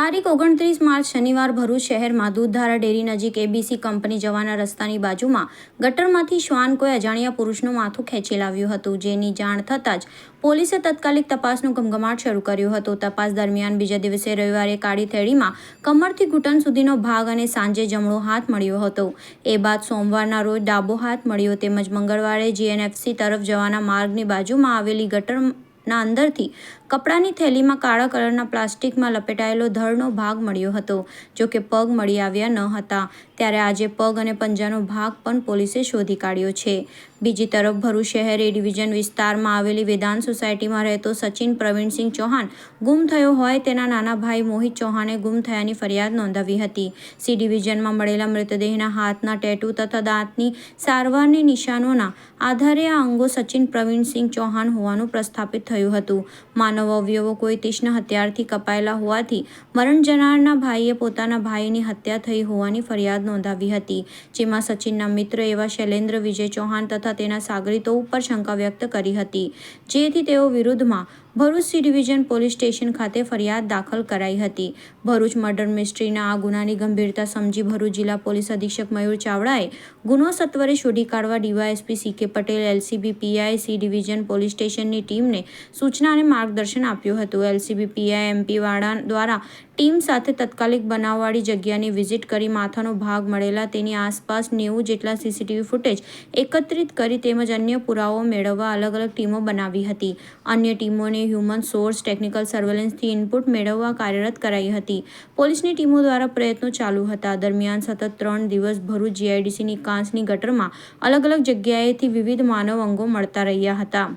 તારીખ ઓગણત્રીસ માર્ચ શનિવાર ભરૂચ શહેરમાં દૂધધારા ડેરી નજીક એબીસી કંપની જવાના રસ્તાની બાજુમાં ગટરમાંથી શ્વાન કોઈ અજાણ્યા પુરુષનું માથું ખેંચી લાવ્યું હતું, જેની જાણ થતાં જ પોલીસે તાત્કાલિક તપાસનું ગમગમાટ શરૂ કર્યું હતું. તપાસ દરમિયાન બીજા દિવસે રવિવારે કાળી થેડીમાં કમરથી ઘૂંટણ સુધીનો ભાગ અને સાંજે જમણો હાથ મળ્યો હતો. એ બાદ સોમવારના રોજ ડાબો હાથ મળ્યો તેમજ મંગળવારે જીએનએફસી તરફ જવાના માર્ગની બાજુમાં આવેલી ગટરના અંદરથી કપડાની થેલીમાં કાળા કલરના પ્લાસ્ટિકમાં લપેટાયેલો ધડનો ભાગ મળ્યો હતો, જો કે પગ મળી આવ્યા ન હતા. ત્યારે આજે પગ અને પંજાનો ભાગ પણ પોલીસે શોધી કાઢ્યો છે. બીજી તરફ, ભરૂચ શહેર એ ડિવિઝન વિસ્તારમાં આવેલી વેદાંત સોસાયટીમાં રહેતો સચિન પ્રવીણસિંહ ચૌહાણ ગુમ થયો હોય તેના નાના ભાઈ મોહિત ચૌહાણે ગુમ થયાની ફરિયાદ નોંધાવી હતી. સી ડિવિઝનમાં મળેલા મૃતદેહના હાથના ટેટુ તથા દાંતની સારવારની નિશાનોના આધારે આ અંગો સચિન પ્રવીણસિંહ ચૌહાણ હોવાનું પ્રસ્થાપિત થયું હતું. માનવ અવયવો કોઈ તીક્ષ્ણ હથિયારથી કપાયેલા હોવાથી મરણ જનારના ભાઈએ પોતાના ભાઈની હત્યા થઈ હોવાની ફરિયાદ નોંધાવી હતી, જેમાં સચિનના મિત્ર એવા શૈલેન્દ્ર વિજય ચૌહાણ તથા તેના સાગરીતો ઉપર શંકા વ્યક્ત કરી હતી, જેથી તેઓ વિરુદ્ધમાં Bharuch C division police station ખાતે ફરિયાદ દાખલ કરાઈ હતી. ભરૂચ મર્ડર મિસ્ટ્રીના આ ગુનાની ગંભીરતા સમજી ભરૂચ જિલ્લા પોલીસ અધિક્ષક મયુર ચાવડાએ ગુનો સત્વરે શોધી કાઢવા DYSP C K Patel, LCB PI, C division police સ્ટેશનની ટીમને સૂચના અને માર્ગદર્શન આપ્યું હતું. એલસીબી પીઆઈ, એમપી વાડા દ્વારા ટીમ સાથે તત્કાલિક બનાવવાળી જગ્યાની વિઝિટ કરી માથાનો ભાગ મળેલા તેની આસપાસ નેવું જેટલા સીસીટીવી ફૂટેજ એકત્રિત કરી તેમજ અન્ય પુરાવો મેળવવા અલગ અલગ ટીમો બનાવી હતી. અન્ય ટીમોને હ્યુમન સોર્સ ટેકનિકલ સર્વેલન્સથી ઇનપુટ મેળવવા કાર્યરત કરાઈ હતી. પોલીસની ટીમો દ્વારા પ્રયત્નો ચાલુ હતા. દરમિયાન સતત ત્રણ દિવસ ભરૂચ જીઆઈડીસીની કાંસની ગટરમાં અલગ અલગ જગ્યાએથી વિવિધ માનવ અંગો મળતા રહ્યા હતા.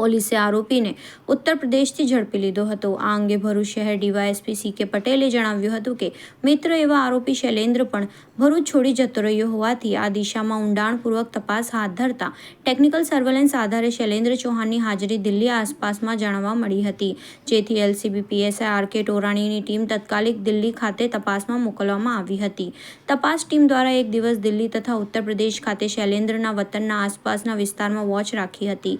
પોલીસે આરોપીને ઉત્તર પ્રદેશથી ઝડપી લીધો હતો. આ અંગે ભરૂચ શહેર ડીવાયએસપી સી કે પટેલે જણાવ્યું હતું કે, મિત્ર એવા આરોપી શૈલેન્દ્ર પણ ભરૂચ છોડી જતો રહ્યો હોવાથી આ દિશામાં ઊંડાણપૂર્વક તપાસ હાથ ધરતા ટેકનિકલ સર્વેલન્સ આધારે શૈલેન્દ્ર ચૌહાણની હાજરી દિલ્હી આસપાસમાં જાણવા મળી હતી. જેથી LCB, PSI, R K ટોરાણીની team તત્કાલિક Delhi ખાતે તપાસમાં મોકલવામાં આવી હતી. તપાસ ટીમ દ્વારા એક દિવસ દિલ્હી તથા ઉત્તર પ્રદેશ ખાતે શૈલેન્દ્રના વતનના આસપાસના વિસ્તારમાં વોચ રાખી હતી.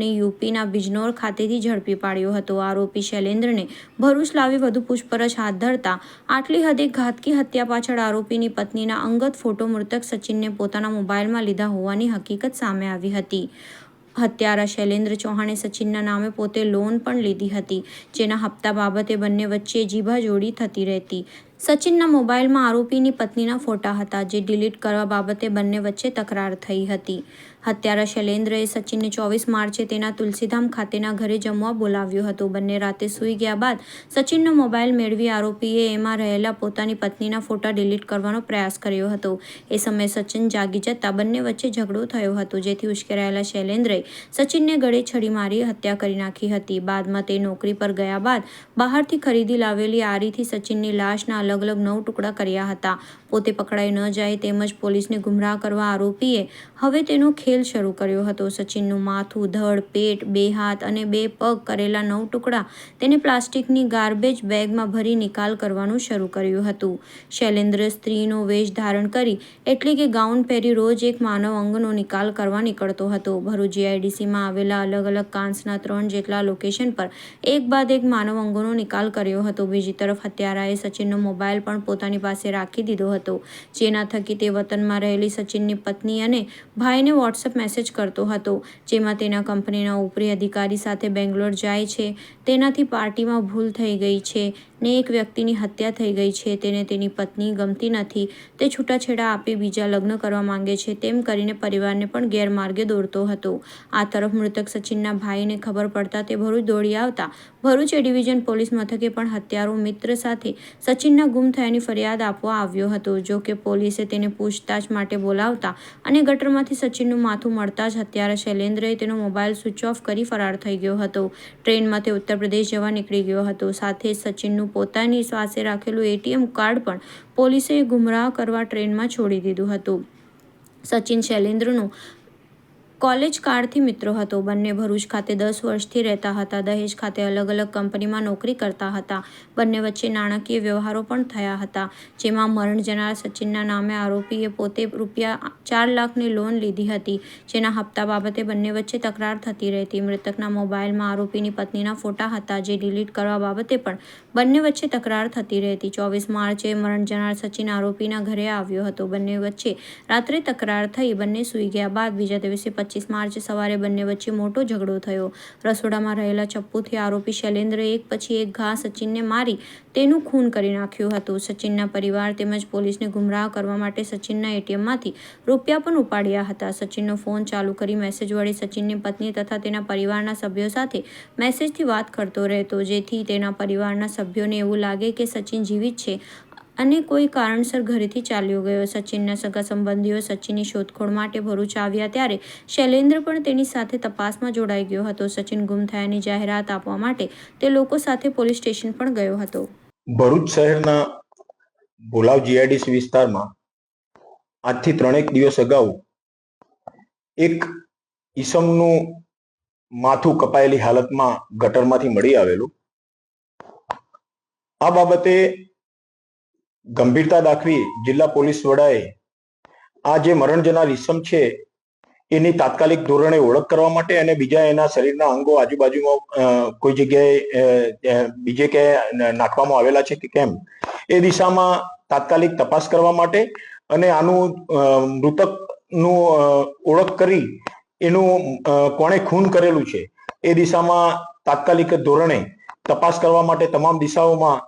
શંખમંદને યુપીના બિજનોર ખાતેથી ઝડપી પાડ્યો હતો. આરોપી શૈલેન્દ્રને ભરૂચ લાવી વધુ પૂછપરછ હાથ ધરતા આટલી હદે ઘાતકી હત્યા પાછળ આરોપીની પત્નીના અંગત ફોટો મૃતક સચિનને પોતાના મોબાઈલમાં લીધા હોવાની હકીકત સામે આવી હતી. હત્યારા શૈલેન્દ્ર ચૌહાણે સચિનના નામે પોતે લોન પણ લીધી હતી, જેના હપ્તા બાબતે બંને વચ્ચે જીભાજોડી થતી રહેતી. સચિનના મોબાઈલમાં આરોપીની પત્નીના ફોટા હતા જે ડિલીટ કરવા બાબતે બંને વચ્ચે તકરાર થઈ હતી. હત્યારા શૈલેન્દ્રએ સચિનને ચોવીસ માર્ચે તેના તુલસીધામ ખાતેના ઘરે જમવા બોલાવ્યો હતો. બંને રાતે સૂઈ ગયા બાદ સચિનનો મોબાઈલ મેળવી આરોપીએ એમાં રહેલા પોતાની પત્નીના ફોટા ડિલીટ કરવાનો પ્રયાસ કર્યો હતો. એ સમયે સચિન જાગી જતા બંને વચ્ચે ઝઘડો થયો હતો, જેથી ઉશ્કેરાયેલા શૈલેન્દ્રએ સચિનને ગળે છડી મારી હત્યા કરી નાખી હતી. બાદમાં તે નોકરી પર ગયા બાદ બહારથી ખરીદી લાવેલી આરીથી સચિનની લાશના અલગ અલગ નવ ટુકડા કર્યા હતા. પોતે પકડાઈ ન જાય તેમજ પોલીસને ગુમરાહ કરવા આરોપીએ હવે તેનો ખેલ શરૂ કર્યો હતો. સચિનનું માથું, ધડ, પેટ, બે હાથ અને બે પગ કરેલા નવ ટુકડા તેને પ્લાસ્ટિકની ગાર્બેજ બેગમાં ભરી નિકાલ કરવાનું શરૂ કર્યું હતું. શૈલેન્દ્ર સ્ત્રીનો વેશ ધારણ કરી એટલે કે ગાઉન પહેરી રોજ એક માનવ અંગનો નિકાલ કરવા નીકળતો હતો. ભરૂચ જીઆઈડીસીમાં આવેલા અલગ અલગ કાંસના ત્રણ જેટલા લોકેશન પર એક બાદ એક માનવ અંગોનો નિકાલ કર્યો હતો. બીજી તરફ હત્યારાએ સચિનનો મોબાઈલ પણ પોતાની પાસે રાખી દીધો હતો. જેના થકી તે વતનમાં રહેલી સચિનની પત્ની અને ભાઈને વોટ્સઅપ મેસેજ કરતો હતો, જેમાં તેના કંપનીના ઉપરી અધિકારી સાથે બેંગ્લોર જાય છે. તેનાથી પાર્ટીમાં ભૂલ થઈ ગઈ છે. ને એક વ્યક્તિની હત્યા થઈ ગઈ છે. તેને તેની પત્ની ગમતી નથી. તે છૂટાછેડા આપી બીજા લગ્ન કરવા માંગે છે. તેમ કરીને પરિવારને પણ ગેરમાર્ગે દોરતો હતો. આ તરફ મૃતક સચિનના ભાઈને ખબર પડતા તે ભરૂચ દોડી આવતા ભરૂચ એ ડિવિઝન પોલીસ મથકે પણ હત્યારો મિત્ર સાથે સચિનના ગુમ થયાની ફરિયાદ આપવા આવ્યો હતો. જો કે પોલીસે તેને પૂછતાછ માટે બોલાવતા અને ગટરમાંથી સચિનનું માથું મળતા જ હત્યારા શૈલેન્દ્રએ તેનો મોબાઈલ સ્વિચ ઓફ કરી ફરાર થઈ ગયો હતો. ટ્રેનમાં તે ઉત્તર પ્રદેશ જવા નીકળી ગયો હતો. સાથે સચિનનું પોતાની પાસે રાખેલું એટીએમ કાર્ડ પણ પોલીસે ગુમરાહ કરવા ટ્રેનમાં છોડી દીધું હતું. સચિન શૈલેન્દ્રનું કોલેજ કાળથી મિત્રો હતો. બંને ભરૂચ ખાતે દસ વર્ષથી રહેતા હતા. દહેજ ખાતે અલગ અલગ કંપનીમાં નોકરી કરતા હતા. બંને વચ્ચે નાણાકીય વ્યવહારો પણ થયા હતા. જેમાં મરણ જનાર સચિનના નામે આરોપીએ પોતે રૂપિયા ચાર લાખની લોન લીધી હતી. જેના હપ્તા બાબતે બંને વચ્ચે તકરાર થતી રહેતી. મૃતકના મોબાઈલમાં આરોપીની પત્નીના ફોટા હતા, જે ડિલીટ કરવા બાબતે પણ બંને વચ્ચે તકરાર થતી રહેતી. ચોવીસ માર્ચે મરણ જનાર સચિન આરોપીના ઘરે આવ્યો હતો. બંને વચ્ચે રાત્રે તકરાર થઈ બંને સૂઈ ગયા બાદ બીજા દિવસે પચીસ માર્ચ સવારે બંને વચ્ચે મોટો ઝઘડો થયો. રસોડામાં રહેલા ચપ્પુથી આરોપી શૈલેન્દ્રએ એક પછી એક ઘા સચિનને મારી તેનું ખૂન કરી નાખ્યું હતું. સચિનના પરિવાર તેમજ પોલીસને ગુમરાહ કરવા માટે સચિનના એટીએમમાંથી રૂપિયા પણ ઉપાડ્યા હતા. સચિનનો ફોન ચાલુ કરી મેસેજ વડે સચિનની પત્ની તથા તેના પરિવારના સભ્યો સાથે મેસેજથી વાત કરતો રહેતો, જેથી તેના પરિવારના સભ્યોને એવું લાગે કે સચિન જીવિત છે. અને કોઈ કારણસર ઘરેથી ચાલ્યો ગયો. સચિનના સગા સંબંધીઓ સચિનની શોધખોળ માટે ભરૂચ આવ્યા ત્યારે શૈલેન્દ્ર પણ તેની સાથે તપાસમાં જોડાઈ ગયો હતો. સચિન ગુમ થયાની જાહેરાત આપવા માટે તે લોકો સાથે પોલીસ સ્ટેશન પણ ગયો હતો. ભરૂચ શહેરના ભોલાવ જીઆઈડીસી વિસ્તારમાં આજથી ત્રણેક દિવસ અગાઉ એક ઈસમનું માથું કપાયેલી હાલતમાં ગટરમાંથી મળી આવેલું. આ બાબતે ગંભીરતા દાખવી જિલ્લા પોલીસ વડાએ આ જે મરણ જનાર છે, એની તાત્કાલિક ધોરણે ઓળખ કરવા માટે અને બીજા એના શરીરના અંગો આજુબાજુમાં કોઈ જગ્યાએ બીજે ક્યાંય નાખવામાં આવેલા છે કે કેમ, એ દિશામાં તાત્કાલિક તપાસ કરવા માટે અને આનું મૃતકનું ઓળખ કરી એનું કોણે ખૂન કરેલું છે, એ દિશામાં તાત્કાલિક ધોરણે તપાસ કરવા માટે તમામ દિશાઓમાં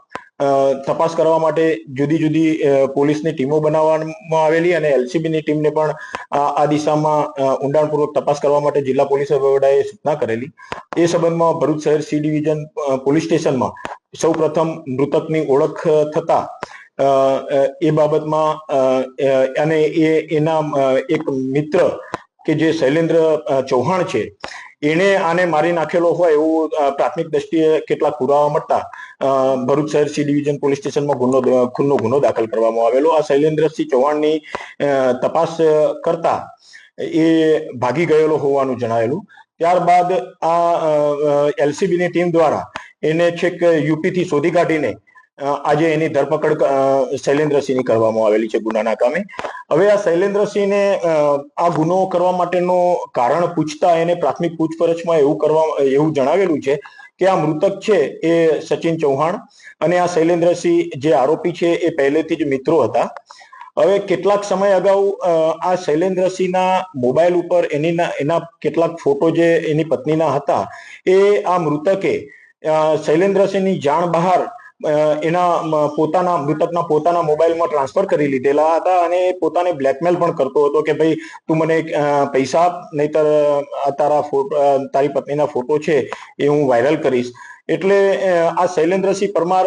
તપાસ કરવા માટે જુદી જુદી પોલીસની ટીમો બનાવવામાં આવેલી અને એલસીબીની ટીમને પણ આ દિશામાં ઊંડાણપૂર્વક તપાસ કરવા માટે જિલ્લા પોલીસ વડાએ સૂચના કરેલી. એ સંબંધમાં ભરૂચ શહેર સી ડિવિઝન પોલીસ સ્ટેશનમાં સૌ પ્રથમ મૃતકની ઓળખ થતા એ બાબતમાં અને એ, એના એક મિત્ર કે જે શૈલેન્દ્ર ચૌહાણ છે, એણે આને મારી નાખેલો હોય એવું પ્રાથમિક દ્રષ્ટિએ કેટલાક પુરાવા મળતા ભરૂચ શહેર સી ડિવિઝન પોલીસ સ્ટેશનમાં ગુનો ખૂનનો ગુનો દાખલ કરવામાં આવેલો. આ શૈલેન્દ્રસિંહ ચૌહાણની તપાસ કરતા એ ભાગી ગયેલો હોવાનું જણાયેલું. ત્યારબાદ આ એલસીબીની ટીમ દ્વારા એને છેક યુપીથી શોધી કાઢીને આજે એની ધરપકડ શૈલેન્દ્રસિંહની કરવામાં આવેલી છે ગુનાના કામે. હવે આ શૈલેન્દ્રસિંહને આ ગુનો કરવા માટેનું કારણ પૂછતા એને પ્રાથમિક પૂછપરછમાં એવું કરવા, એવું જણાવેલું છે કે આ મૃતક છે એ સચિન ચૌહાણ અને આ શૈલેન્દ્રસિંહ જે આરોપી છે એ પહેલેથી જ મિત્રો હતા. હવે કેટલાક સમય અગાઉ આ શૈલેન્દ્રસિંહના મોબાઈલ ઉપર એની એના કેટલાક ફોટો જે એની પત્નીના હતા, એ આ મૃતકે શૈલેન્દ્રસિંહની જાણ બહાર એના પોતાના, મૃતકના પોતાના મોબાઈલમાં ટ્રાન્સફર કરી લીધેલા હતા અને પોતાને બ્લેકમેલ પણ કરતો હતો કે ભાઈ, તું મને પૈસા આપ નહીતર તારા તારી પત્નીના ફોટો છે એ હું વાયરલ કરીશ. એટલે આ શૈલેન્દ્રસિંહ પરમાર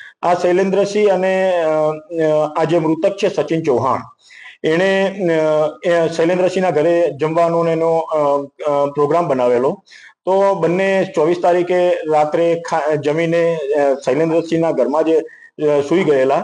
આ શૈલેન્દ્રસિંહ અને આ જે મૃતક છે સચિન ચૌહાણ, એણે શૈલેન્દ્રસિંહના ઘરે જમવાનો એનો પ્રોગ્રામ બનાવેલો. તો બંને ચોવીસ તારીખે રાત્રે જમીને શૈલેન્દ્રસિંહના ઘરમાં જે સૂઈ ગયેલા.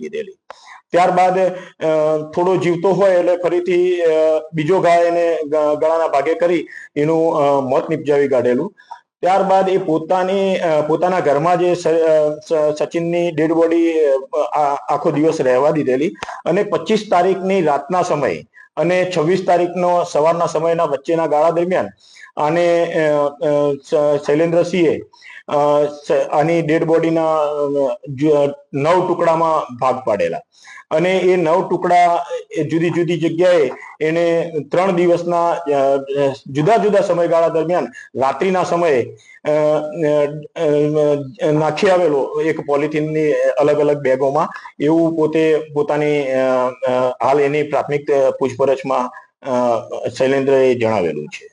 દીધેલી ત્યારબાદ થોડો જીવતો હોય એટલે ફરીથી બીજો ઘા એને ગળાના ભાગે કરી એનું મોત નિપજાવી કાઢેલું. ત્યારબાદ એ પોતાની પોતાના ઘરમાં જે સચિનની ડેડ બોડી આખો દિવસ રહેવા દીધેલી અને પચીસ તારીખની રાતના સમયે અને છવ્વીસ તારીખનો સવારના સમયના વચ્ચેના ગાળા દરમિયાન આને અ, અ, શ- શૈલેન્દ્રસિંહે આની ડેડ બોડીના નવ ટુકડામાં ભાગ પાડેલા. અને એ નવ ટુકડા જુદી જુદી જગ્યાએ એને ત્રણ દિવસના જુદા જુદા સમયગાળા દરમિયાન રાત્રિના સમયે નાખી આવેલો એક પોલિથીનની અલગ અલગ બેગોમાં. એવું પોતે પોતાની હાલ એની પ્રાથમિક પૂછપરછમાં શૈલેન્દ્રએ જણાવેલું છે.